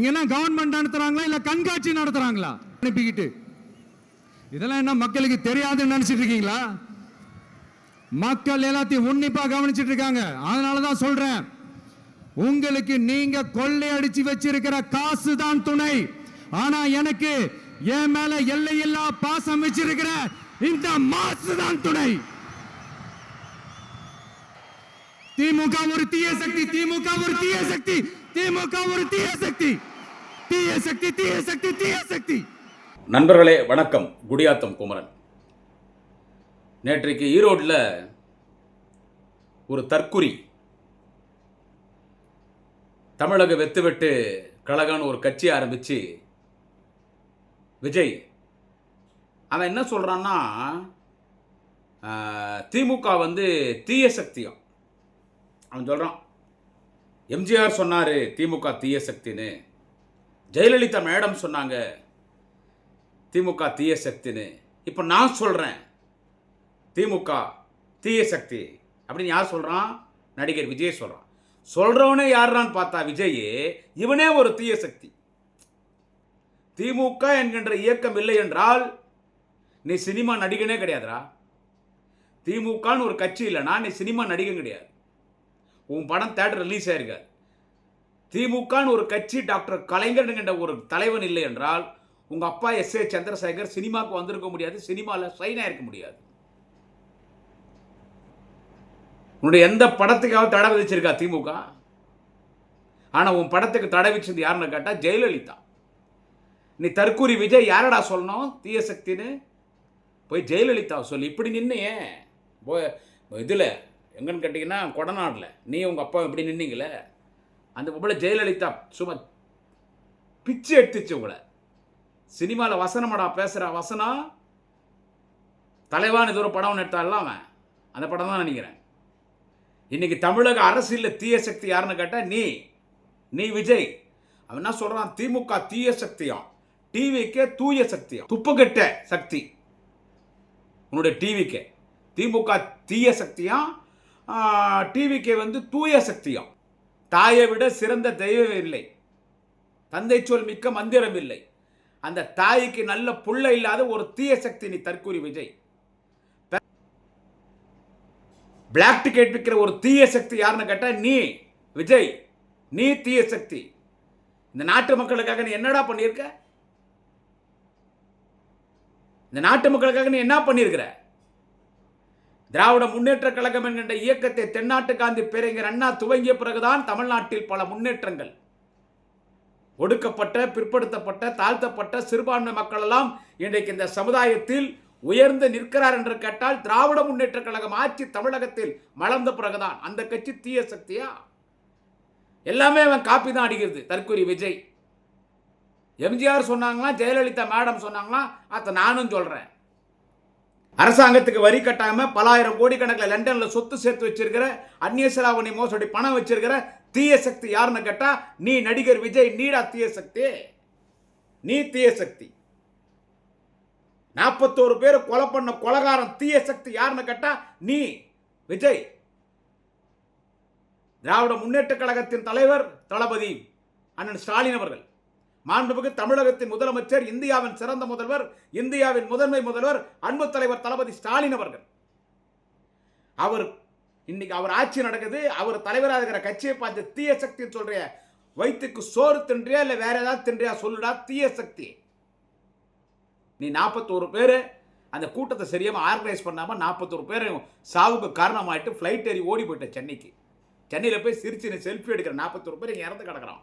இங்க என்ன கவர்மெண்ட் நடத்துறாங்களா இல்ல கண்காட்சி நடத்துறாங்களா? அனுப்பிக்கிட்டு. இதெல்லாம் என்ன மக்களுக்கு தெரியாதுன்னு நினைச்சிட்டு இருக்கீங்களா? மக்கள் எல்லாத்தையும் உன்னிப்பா கவனிச்சிட்டு இருக்காங்க. அதனால தான் சொல்றேன். உங்களுக்கு நீங்க கொள்ளையடிச்சு வச்சிருக்கிற காசு தான் துணை. ஆனா எனக்கு என் மேல எல்லையில்லா பாசம் வச்சிருக்கிற இந்த மாசு தான் துணை. திமுக ஒரு தீய சக்தி திமுக ஒரு தீய சக்தி திமுக ஒரு தீய சக்தி. தீய சக்தி தீய சக்தி தீய சக்தி. நண்பர்களே வணக்கம். குடியாத்தம் குமரன். நேற்றைக்கு ஈரோட்டில் ஒரு தற்குறி தமிழக வெத்துவெட்டு கழகம்னு ஒரு கட்சி ஆரம்பித்து விஜய் அவன் என்ன சொல்கிறான்னா திமுக வந்து தீய சக்தியம். அவன் சொல்கிறான் எம்ஜிஆர் சொன்னார் திமுக தீய சக்தின்னு. ஜெயலலிதா மேடம் சொன்னாங்க திமுக தீய சக்தின்னு. இப்போ நான் சொல்கிறேன் திமுக தீய சக்தி அப்படின்னு யார் சொல்கிறான் நடிகர் விஜய் சொல்கிறான் சொல்கிறவனே யாருன்னு பார்த்தா விஜய் இவனே ஒரு தீய சக்தி. திமுக என்கின்ற இயக்கம் இல்லை என்றால் நீ சினிமா நடிகனே கிடையாதுரா திமுகன்னு ஒரு கட்சி இல்லைனா நீ சினிமா நடிகன் கிடையாது. உன் படம் தேட்டர் ரிலீஸ் ஆயிருக்காது. திமுகன்னு ஒரு கட்சி டாக்டர் கலைஞர் ஒரு தலைவன் இல்லை என்றால் உங்கள் அப்பா எஸ் ஏ சந்திரசேகர் சினிமாவுக்கு வந்திருக்க முடியாது சினிமாவில் சைனாக இருக்க முடியாது. உன்னுடைய எந்த படத்துக்காக தடை விதிச்சிருக்கா திமுக? ஆனால் உன் படத்துக்கு தடை விதிச்சது யாருன்னு கேட்டால் ஜெயலலிதா. நீ தற்கூரி விஜய் யாரடா சொல்லணும்? தீய சக்தின்னு? போய் ஜெயலலிதா சொல்லு. இப்படி நின்னையே. இதில் எங்கன்னு கேட்டிங்கன்னா கொடநாடில். நீ உங்கள் அப்பா இப்படி நின்னீங்களே அந்த பொம்பளை ஜெயலலிதா சும்மா பிச்சு எடுத்துச்சு உங்களை. சினிமாவில் வசனமாடா பேசுகிற வசனம் தலைவான் இது ஒரு படம் எடுத்தாலாம் அவன். அந்த படம் தான் நினைக்கிறேன். இன்னைக்கு தமிழக அரசியலில் தீய சக்தி யாருன்னு கேட்டால் நீ. நீ விஜய். அவன் என்ன சொல்கிறான் திமுக தீய சக்தியாம் டிவிக்கே தூய சக்தியாம் துப்புக்கெட்ட சக்தி. உன்னுடைய டிவிக்கே. திமுக தீய சக்தியாம் டிவிக்கே வந்து தூய சக்தியாம் தாயை விட சிறந்த தெய்வம் இல்லை. தந்தை சொல் மிக்க மந்திரம் இல்லை. அந்த தாய்க்கு நல்ல புள்ள இல்லாத ஒரு தீய சக்தி நீ தற்கூரி விஜய். பிளாக் டிக்கெட் விற்கிற ஒரு தீய சக்தி யாருன்னு கேட்டால் நீ விஜய். நீ தீய சக்தி. இந்த நாட்டு மக்களுக்காக நீ என்னடா பண்ணியிருக்க? இந்த நாட்டு மக்களுக்காக நீ என்ன பண்ணியிருக்கிற? திராவிட முன்னேற்ற கழகம் என்கின்ற இயக்கத்தை தென்னாட்டு காந்தி பேரறிஞர் அண்ணா துவங்கிய பிறகுதான் தமிழ்நாட்டில் பல முன்னேற்றங்கள். ஒடுக்கப்பட்ட பிற்படுத்தப்பட்ட தாழ்த்தப்பட்ட சிறுபான்மை மக்கள் எல்லாம் இன்றைக்கு இந்த சமுதாயத்தில் உயர்ந்து நிற்கிறார் என்று கேட்டால் திராவிட முன்னேற்ற கழகம் ஆட்சி தமிழகத்தில் மலர்ந்த பிறகுதான். அந்த கட்சி தீய சக்தியா? எல்லாமே அவன் காப்பி தான் அடிக்கிறது தற்கொலை விஜய். எம்ஜிஆர் சொன்னாங்களா ஜெயலலிதா மேடம் சொன்னாங்களா அத நானும் சொல்றேன். அரசாங்கத்துக்கு வரி கட்டாமல் பலாயிரம் கோடி கணக்கில் சொத்து சேர்த்து வச்சிருக்கிற அந்நிய செலாவணி மோசடி பணம் வச்சிருக்கிற தீய சக்தி யாருன்னு கேட்டால் நீ நடிகர் விஜய் நீடா தீய சக்தி. நீ தீய சக்தி. நாற்பத்தோரு பேர் கொலை பண்ண கொலகாரன் தீய சக்தி யாருன்னு கேட்டால் நீ விஜய். திராவிட முன்னேற்ற கழகத்தின் தலைவர் தளபதி அண்ணன் ஸ்டாலின் அவர்கள். மாண்புமிகு தமிழகத்தின் முதலமைச்சர் இந்தியாவின் சிறந்த முதல்வர் இந்தியாவின் முதன்மை முதல்வர் அன்பு தலைவர் தளபதி ஸ்டாலின் அவர்கள். அவர் இன்னைக்கு அவர் ஆட்சி நடக்குது அவர் தலைவராக இருக்கிற கட்சியை பார்த்து தீய சக்தின்னு சொல்றிய வயிற்றுக்கு சோறு தின்றியா இல்லை வேற ஏதாவது தின்றியா சொல்லுடா தீய சக்தி. நீ நாற்பத்தோரு பேர் அந்த கூட்டத்தை சரியாக ஆர்கனைஸ் பண்ணாமல் நாற்பத்தோரு பேர் சாவுக்கு காரணமாயிட்டு ஃப்ளைட் ஏறி ஓடி போயிட்டேன் சென்னைக்கு. சென்னையில் போய் சிரிச்சு செல்ஃபி எடுக்கிற நாற்பத்தோரு பேர் இங்கே இறந்து கிடக்குறான்.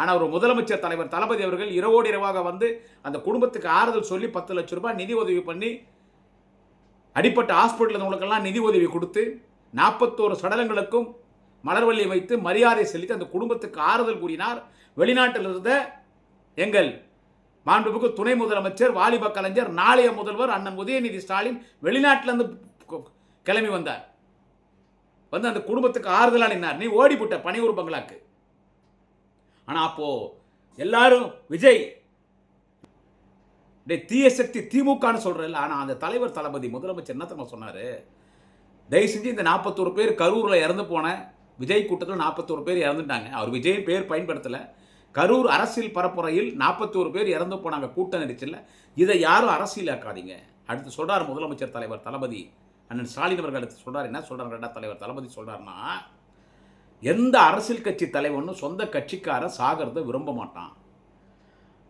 ஆனால் ஒரு முதலமைச்சர் தலைவர் தளபதி அவர்கள் இரவோடு இரவாக வந்து அந்த குடும்பத்துக்கு ஆறுதல் சொல்லி பத்து லட்ச ரூபாய் நிதி உதவி பண்ணி அடிப்பட்ட ஹாஸ்பிட்டல் இருந்தவங்களுக்கெல்லாம் நிதி உதவி கொடுத்து நாற்பத்தோரு சடலங்களுக்கும் மலர்வள்ளி வைத்து மரியாதை செலுத்தி அந்த குடும்பத்துக்கு ஆறுதல் கூறினார். வெளிநாட்டில் இருந்த எங்கள் மாண்புமிகு துணை முதலமைச்சர் வாலிப கலைஞர் நாளைய முதல்வர் அண்ணன் உதயநிதி ஸ்டாலின் வெளிநாட்டிலிருந்து கிளம்பி வந்தார். வந்து அந்த குடும்பத்துக்கு ஆறுதலாக நீ ஓடிவிட்ட பனியூர் பங்களாக்கு. ஆனால் அப்போது எல்லாரும் விஜய். டே தீய சக்தி திமுகன்னு சொல்கிறல்ல ஆனால் அந்த தலைவர் தளபதி முதலமைச்சர் என்ன தெரியுமா சொன்னார்? தயவு செஞ்சு இந்த நாற்பத்தோரு பேர் கரூரில் இறந்து போன விஜய் கூட்டத்தில் நாற்பத்தோரு பேர் இறந்துட்டாங்க. அவர் விஜய் பேர் பயன்படுத்தலை. கரூர் அரசியல் பரப்புரையில் நாற்பத்தோரு பேர் இறந்து போனாங்க கூட்டம் நெரிச்சலில். இதை யாரும் அரசியலாக்காதீங்க. அடுத்து சொல்கிறார் முதலமைச்சர் தலைவர் தளபதி. அண்ணன் ஸ்டாலின் அவர்கள் அடுத்து சொல்கிறார் என்ன சொல்கிறார் தலைவர் தளபதி சொல்கிறாருன்னா எந்த அரசியல் கட்சி தலைவனும் சொந்த கட்சிக்காரன் சாகிறத விரும்ப மாட்டான்.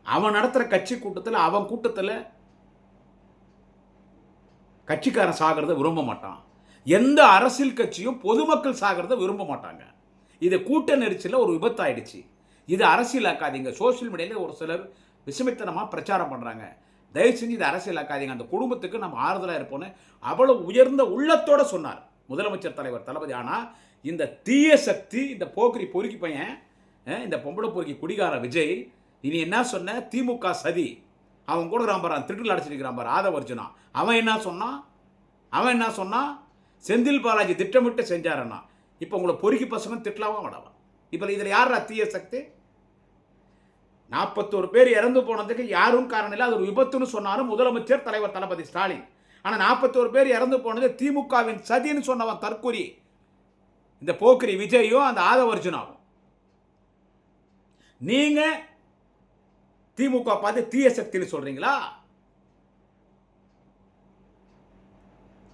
அவன் நடத்துகிற கட்சி கூட்டத்தில் அவன் கூட்டத்தில் கட்சிக்காரன் சாகிறத விரும்ப மாட்டான். எந்த அரசியல் கட்சியும் பொதுமக்கள் சாகிறத விரும்ப மாட்டாங்க. இது கூட்ட நெரிச்சலில் ஒரு விபத்தாயிடுச்சு. இது அரசியலாக்காதீங்க. சோஷியல் மீடியாவில் ஒரு சிலர் விஷமித்தனமாக பிரச்சாரம் பண்ணுறாங்க தயவு செஞ்சு இது அரசியலாக்காதீங்க. அந்த குடும்பத்துக்கு நம்ம ஆறுதலாக இருப்போன்னு அவ்வளோ உயர்ந்த உள்ளத்தோடு சொன்னார் முதலமைச்சர் தலைவர் தளபதி. ஆனால் இந்த தீய சக்தி இந்த போக்கிரி பொறுக்கி பையன் இந்த பொம்பளை பொறுக்கி குடிகார விஜய் இனி என்ன சொன்ன? திமுக சதி. அவன் கூட ராம்பரான் திருட்டில் அடைச்சிருக்கிறான் பாரு ஆதவர்ஜுனா. அவன் என்ன சொன்னான் அவன் என்ன சொன்னான் செந்தில் பாலாஜி திட்டமிட்டு செஞ்சாரண்ணா இப்போ உங்களை பொறுக்கி பசங்க திட்டலாவும் விடவா இப்போ இதில் யாரா தீய சக்தி? நாற்பத்தோரு பேர் இறந்து போனதுக்கு யாரும் காரணம் இல்லை. அது ஒரு விபத்துன்னு சொன்னாலும் முதலமைச்சர் தலைவர் தளபதி ஸ்டாலின். ஆனால் நாற்பத்தோரு பேர் இறந்து போனது திமுகவின் சதின்னு சொன்னவன் தற்கொலை இந்த போக்கிரி விஜயும் அந்த ஆதவர்ஜுனாவும். நீங்க திமுக பார்த்து தீய சக்தின்னு சொல்றீங்களா?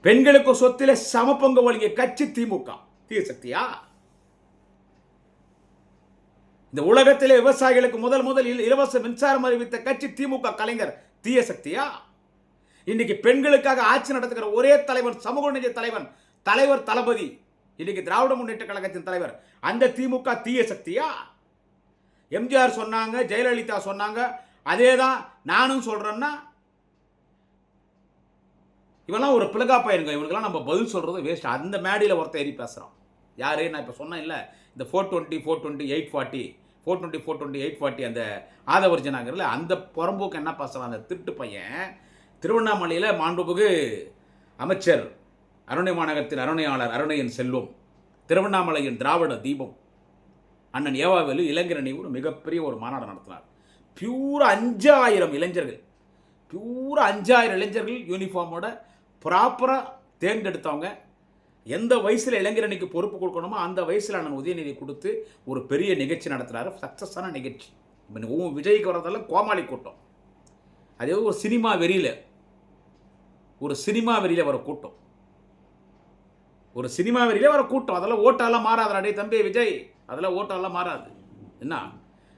பெண்களுக்கு சொத்தில் சமபங்கு வழங்கிய கட்சி திமுக. தீய சக்தியா? இந்த உலகத்தில் விவசாயிகளுக்கு முதல் முதலில் இலவச மின்சாரம் அறிவித்த கட்சி திமுக கலைஞர் தீய சக்தியா? இன்னைக்கு பெண்களுக்காக ஆட்சி நடத்துகிற ஒரே தலைவன் சமூக நீதி தலைவன் தலைவர் தளபதி இன்னைக்கு திராவிட முன்னேற்ற கழகத்தின் தலைவர். அந்த திமுக தீய சக்தியா? எம்ஜிஆர் சொன்னாங்க ஜெயலலிதா சொன்னாங்க அதே தான் நானும் சொல்கிறேன்னா இவெல்லாம் ஒரு பிளகா பையனுங்க. இவனுக்கெல்லாம் நம்ம பதில் சொல்கிறது வேஸ்ட் அந்த மேடையில் ஒருத்தர் ஏறி பேசுகிறோம் யாரு? நான் இப்போ சொன்னேன் இல்லை. இந்த four twenty four twenty eight forty four twenty four twenty eight forty அந்த ஆதவர்ஜனாங்கிறதுல அந்த புறம்போக்கு என்ன பேசுகிறான் அந்த திருட்டு பையன் திருவண்ணாமலையில் மாண்புமிகு அமைச்சர் அருணை மாநகரத்தின் அருணையாளர் அருணையின் செல்வம் திருவண்ணாமலையின் திராவிட தீபம். அண்ணன் ஏவாவேலு இளைஞரணி ஒரு மிகப்பெரிய ஒரு மாநாடு நடத்தினார். பியூரா அஞ்சாயிரம் இளைஞர்கள் பியூரா அஞ்சாயிரம் இளைஞர்கள் யூனிஃபார்மோட ப்ராப்பராக தேர்ந்தெடுத்தவங்க. எந்த வயசில் இளைஞரணிக்கு பொறுப்பு கொடுக்கணுமோ அந்த வயசில் அண்ணன் உதயநிதி கொடுத்து ஒரு பெரிய நிகழ்ச்சி நடத்துகிறாரு சக்ஸஸான நிகழ்ச்சி. இப்போ விஜய்க்கு வரதெல்லாம் கோமாளி கூட்டம். அதே ஒரு சினிமா வெறியில் ஒரு சினிமா வெறியில் வர கூட்டம். ஒரு சினிமா வெறியில வர கூட்டம். அதெல்லாம் ஓட்டாலாம் மாறாது அடே தம்பி விஜய். அதெல்லாம் ஓட்டாலாம் மாறாது. என்ன?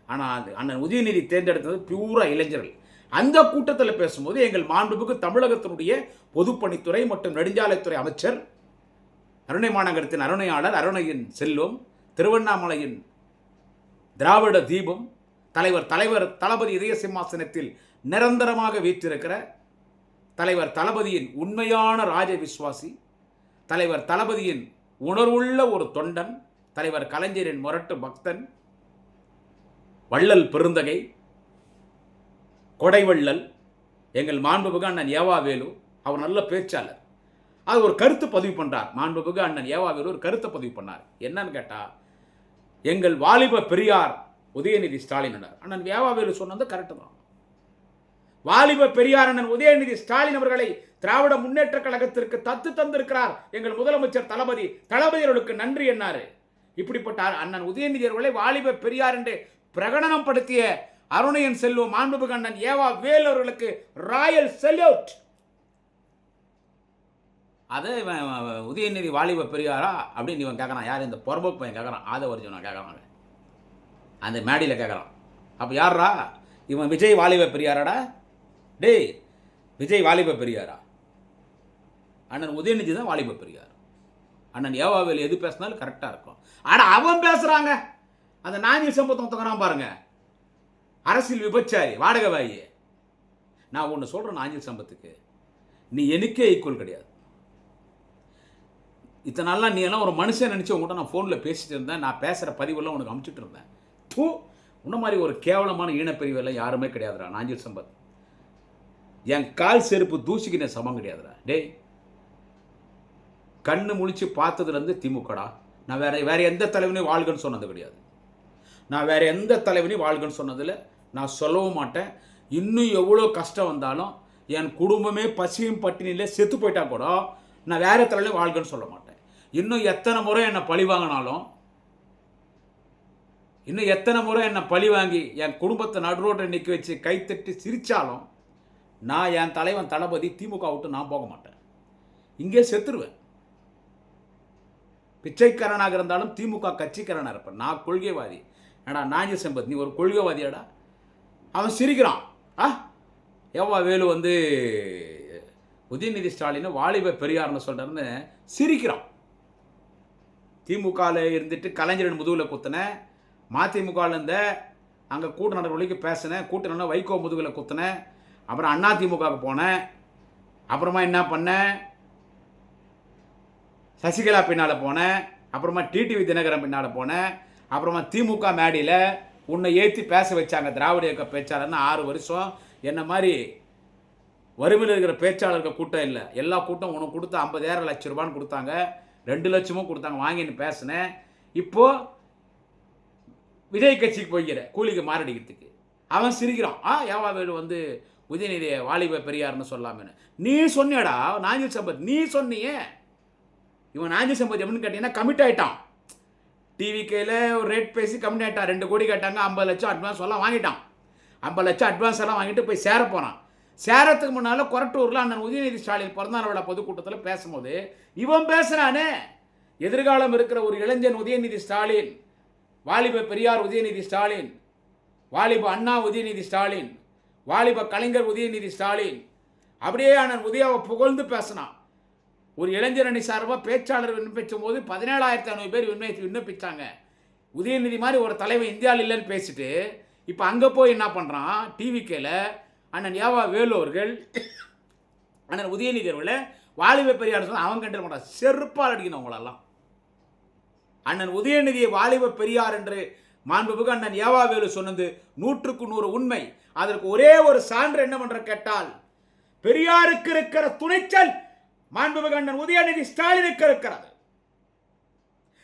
ஆனால் அது அண்ணன் உதயநிதி தேர்ந்தெடுத்தது பியூரா இளைஞர்கள். அந்த கூட்டத்தில் பேசும்போது எங்கள் மாண்புமிகு தமிழகத்தினுடைய பொதுப்பணித்துறை மற்றும் நெடுஞ்சாலைத்துறை அமைச்சர் அருணை மாநகரத்தின் அருணையாளர் அருணையின் செல்வம் திருவண்ணாமலையின் திராவிட தீபம் தலைவர் தலைவர் தளபதி இதய சிம்மாசனத்தில் நிரந்தரமாக வீற்றிருக்கிற தலைவர் தளபதியின் உண்மையான ராஜ விஸ்வாசி தலைவர் தளபதியின் உணர்வுள்ள ஒரு தொண்டன் தலைவர் கலைஞரின் முரட்டு பக்தன் வள்ளல் பெருந்தகை கொடைவள்ளல் எங்கள் மாண்புமிகு அண்ணன் ஏவாவேலு அவர் நல்ல பேச்சாளர். அது ஒரு கருத்து பதிவு பண்ணுறார் மாண்புமிகு அண்ணன் ஏவாவேலு ஒரு கருத்தை பதிவு பண்ணார். என்னன்னு கேட்டால் எங்கள் வாலிப பெரியார் உதயநிதி ஸ்டாலின் அண்ணன் ஏவாவேலு சொன்னது கரெக்டு தான். வாலிப பெரியார் அண்ணன் உதயநிதி ஸ்டாலின் அவர்களை திராவிட முன்னேற்ற கழகத்திற்கு தத்து தந்திருக்கிறார். எங்கள் முதலமைச்சர் தளபதி. தளபதியர்களுக்கு நன்றி என்னாரு. இப்படிப்பட்ட அண்ணன் உதயநிதி அவர்களை வாலிப பெரியார் என்று பிரகடனம் படுத்திய அருணையன் செல்வம் மாண்புமிகு அண்ணன் ஏவா வேல் அவர்களுக்கு ராயல் செல்யூட். அதை இவன் உதயநிதி வாலிப பெரியாரா அப்படின்னு இவன் கேட்குறான் யார்? இந்த பொறம்போக்கு பையன் கேட்குறான் ஆதவர்ஜுனா கேட்குறாங்க அந்த மேடையில் கேட்குறான் அப்போ யாரா இவன் விஜய் வாலிப பெரியாராடா? டேய் விஜய் வாலிப பெரியாரா? அண்ணன் உதயநிதி தான் வாலிப பெரியார். அண்ணன் ஏவாவில் எது பேசினாலும் கரெக்டாக இருக்கும். ஆனால் அவன் பேசுகிறாங்க அந்த நாஞ்சில் சம்பத்தம் தொங்குறான் பாருங்க. அரசியல் விபச்சாரி வாடகை வாயி நான் ஒன்று சொல்கிறேன் நாஞ்சில் சம்பத்துக்கு நீ எனக்கே ஈக்குவல் கிடையாது. இத்தனை நாளாக நீ எல்லாம் ஒரு மனுஷன் நினச்சி உங்கள்கிட்ட நான் ஃபோனில் பேசிட்டு இருந்தேன். நான் பேசுகிற பதிவெல்லாம் உனக்கு அமுச்சிட்டு இருந்தேன். தூ உன்ன மாதிரி ஒரு கேவலமான ஈனப்பிரிவெல்லாம் யாருமே கிடையாதுடா நாஞ்சில் சம்பத் என் கால் செருப்பு தூசிக்கு நான் சமம் கிடையாதுடா. டேய் கண்ணு முழிச்சு பார்த்ததுலேருந்து திமுகடா. நான் வேற வேற எந்த தலைவனையும் வாழ்கன்னு சொன்னது கிடையாது. நான் வேற எந்த தலைவனையும் வாழ்கன்னு சொன்னதில் நான் சொல்லவும் மாட்டேன். இன்னும் எவ்வளோ கஷ்டம் வந்தாலும் என் குடும்பமே பசியும் பட்டினியில் செத்து போயிட்டா கூட நான் வேற தலைவனையும் வாழ்கன்னு சொல்ல மாட்டேன். இன்னும் எத்தனை முறை என்னை பழி வாங்கினாலும் இன்னும் எத்தனை முறை என்னை பழி வாங்கி என் குடும்பத்தை நடுரோட்டை நிற்க வச்சு கைத்தட்டி சிரித்தாலும் நான் என் தலைவன் தளபதி திமுக விட்டு நான் போக மாட்டேன். இங்கே செத்துருவேன். பிச்சைக்காரனாக இருந்தாலும் திமுக கட்சிக்காரனாக இருப்பேன். நான் கொள்கைவாதி. ஏடா நாஞ்சி சம்பத் நீ ஒரு கொள்கைவாதியாடா? அவன் சிரிக்கிறான். ஆ? எவ்வா வேலு வந்து உதயநிதி ஸ்டாலின் வாலிப பெரியார்னு சொல்கிறேன்னு சிரிக்கிறான். திமுகவில் இருந்துட்டு கலைஞரின் முதுகில் குத்தினேன் மதிமுகவில் இருந்த அங்கே கூட்ட வழிக்கு பேசினேன் கூட்ட நடன வைகோ முதுகில் குத்தினேன் அப்புறம் அண்ணா திமுகவுக்கு போனேன். அப்புறமா என்ன பண்ணேன்? சசிகலா பின்னால் போனேன். அப்புறமா டிடிவி தினகரன் பின்னால் போனேன். அப்புறமா திமுக மேடையில் உன்னை ஏற்றி பேச வச்சாங்க திராவிட இயக்க பேச்சாளர்னு ஆறு வருஷம். என்ன மாதிரி வறுமையில் இருக்கிற பேச்சாளர்கள் கூட்டம் இல்லை. எல்லா கூட்டம் உனக்கு கொடுத்த ஐம்பதாயிரம் லட்ச ரூபான்னு கொடுத்தாங்க. ரெண்டு லட்சமும் கொடுத்தாங்க. வாங்கின்னு பேசினேன். இப்போது விஜய் கட்சிக்கு போய்கிற கூலிக்கு மாரடிக்கிறதுக்கு. அவன் சிரிக்கிறான். ஆ ஏவா வேலு வந்து உதயநிதி வாலிப பெரியார்னு சொல்லாமன்னு. நீ சொன்னியடா நாஞ்சில் சம்பத் நீ சொன்னியே. இவன் நாஞ்சில் சம்பத் எப்படின்னு கேட்டீங்கன்னா கமிட் டிவி கேல ஒரு ரேட் பேசி கம்மி ஆகிட்டான் ரெண்டு கோடி கேட்டாங்க ஐம்பது லட்சம் அட்வான்ஸ் எல்லாம் வாங்கிட்டான். ஐம்பது லட்சம் அட்வான்ஸ் எல்லாம் வாங்கிட்டு போய் சேர போனான் சேரத்துக்கு முன்னால் கொரட்டூரில் அண்ணன் உதயநிதி ஸ்டாலின் பிறந்தநாள் விழா பொதுக்கூட்டத்தில் பேசும்போது இவன் பேசுகிறானே எதிர்காலம் இருக்கிற ஒரு இளைஞன் உதயநிதி ஸ்டாலின் வாலிப பெரியார் உதயநிதி ஸ்டாலின் வாலிப அண்ணா உதயநிதி ஸ்டாலின் வாலிப கலைஞர் உதயநிதி ஸ்டாலின். அப்படியே அண்ணன் உதயாவை புகழ்ந்து பேசினான். ஒரு இளைஞர் சார்பாக பேச்சாளர் விண்ணப்பிக்கும் போது பதினேழாயிரத்தி ஐநூறு பேர் விண்ணப்பி விண்ணப்பித்தாங்க உதயநிதி மாதிரி ஒரு தலைவர் இந்தியாவில் இல்லைன்னு பேசிட்டு இப்போ அங்கே போய் என்ன பண்ணுறான் டிவிக்கேல அண்ணன் யாவா வேலு அவர்கள் அண்ணன் உதயநிதி அவர்களை வாலிப பெரியார் சொன்னால் அவன் கண்டு மாட்டான் செருப்பால் அடிக்கணும் அவங்களெல்லாம். அண்ணன் உதயநிதியை வாலிப பெரியார் என்று மாண்புமிகு அண்ணன் ஏவாவேலு சொன்னது நூற்றுக்கு நூறு உண்மை. அதற்கு ஒரே ஒரு சான்று என்ன பண்ற கேட்டால் பெரியாருக்கு இருக்கிற துணிச்சல் மாண்புமிகு அண்ணன் உதயநிதி ஸ்டாலினுக்கு இருக்கிறது.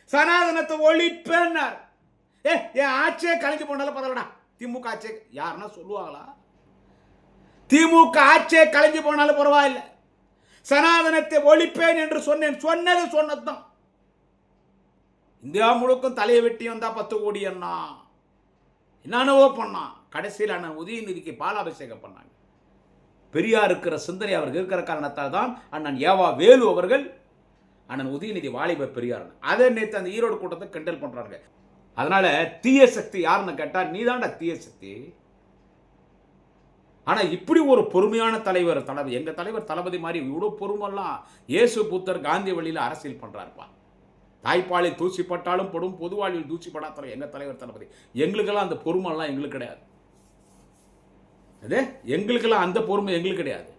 சனாதனத்தை ஒழிப்பேன்னார். ஏ என் ஆட்சியே கலைஞ்சு போனாலும் பரவாயில்லடா. திமுக ஆட்சியே யாருன்னா சொல்லுவாங்களா? திமுக ஆட்சியே கலைஞ்சு போனாலும் பரவாயில்ல. சனாதனத்தை ஒழிப்பேன் என்று சொன்னேன். சொன்னது சொன்னதுதான். இந்தியா முழுக்கும் தலையை வெட்டி வந்தால் பத்து கோடி அண்ணா. என்னென்னவோ பண்ணான் கடைசியில் அண்ணன் உதயநிதிக்கு பாலாபிஷேகம் பண்ணாங்க. பெரியார் இருக்கிற சிந்தனை அவருக்கு இருக்கிற காரணத்தால் தான் அண்ணன் ஏவா வேலு அவர்கள் அண்ணன் உதயநிதி வாலிப பெரியார். அதை நேற்று அந்த ஈரோடு கூட்டத்தை கிண்டல் பண்ணுறாங்க அதனால் தீய சக்தி யாருன்னு கேட்டால் நீதான்டா தீய சக்தி. ஆனால் இப்படி ஒரு பொறுமையான தலைவர் தளபதி எங்கள் தலைவர் தளபதி மாதிரி இவ்வளோ பொறுமெல்லாம் இயேசு புத்தர் காந்தி வழியில் அரசியல் பண்ணுறாருப்பா தாய்ப்பாலில் தூசிப்பட்டாலும் படும் பொதுவாழ்வில் வாழ்வில் தூசிப்படாத எங்க தலைவர் தளபதி? எங்களுக்கெல்லாம் அந்த பொறுமெல்லாம் எங்களுக்கு கிடையாது. அது? எங்களுக்கெல்லாம் அந்த பொறுமை எங்களுக்கு கிடையாது.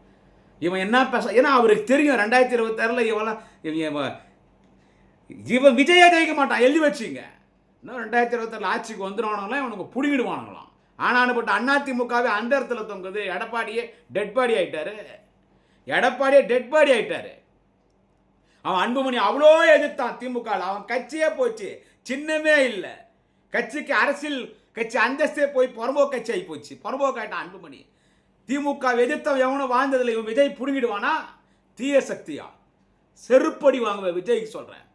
இவன் என்ன பேச ஏன்னா அவருக்கு தெரியும் ரெண்டாயிரத்தி இருபத்தாறில் இவெல்லாம் இவன் இவன் இவன் ஜெயிக்க மாட்டான் எழுதி வச்சுங்க. இன்னும் ரெண்டாயிரத்தி இருபத்தாறில் ஆட்சிக்கு வந்துடுவானுங்களாம் இவனுக்கு பிடிங்கிடுவானுங்களாம். ஆனானுப்பட்ட அதிமுகவே அந்த இடத்துல தொங்குது எடப்பாடியே டெட் பாடி ஆகிட்டாரு எடப்பாடியே டெட் பாடி ஆகிட்டாரு அவன் அன்புமணி அவ்வளோ எதிர்த்தான் திமுக அவன் கட்சியே போச்சு. சின்னமே இல்லை. கட்சிக்கு அரசியல் கட்சி அந்தஸ்தே போய் புறம்போ கட்சி ஆகி போச்சு. புறம்போ காட்டான் அன்புமணி திமுக எதிர்த்தவன் எவனும் வாழ்ந்ததில்லை. இவன் விஜய் புடுங்கிடுவானா? தீய சக்தியா? செருப்படி வாங்குவேன் விஜய்க்கு சொல்கிறேன்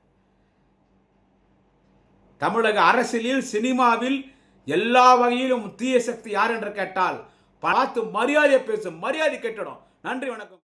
தமிழக அரசியலில் சினிமாவில் எல்லா வகையிலும் தீய சக்தி யார் என்று கேட்டால் பார்த்து மரியாதையை பேசும். மரியாதை கெட்டிடும். நன்றி வணக்கம்.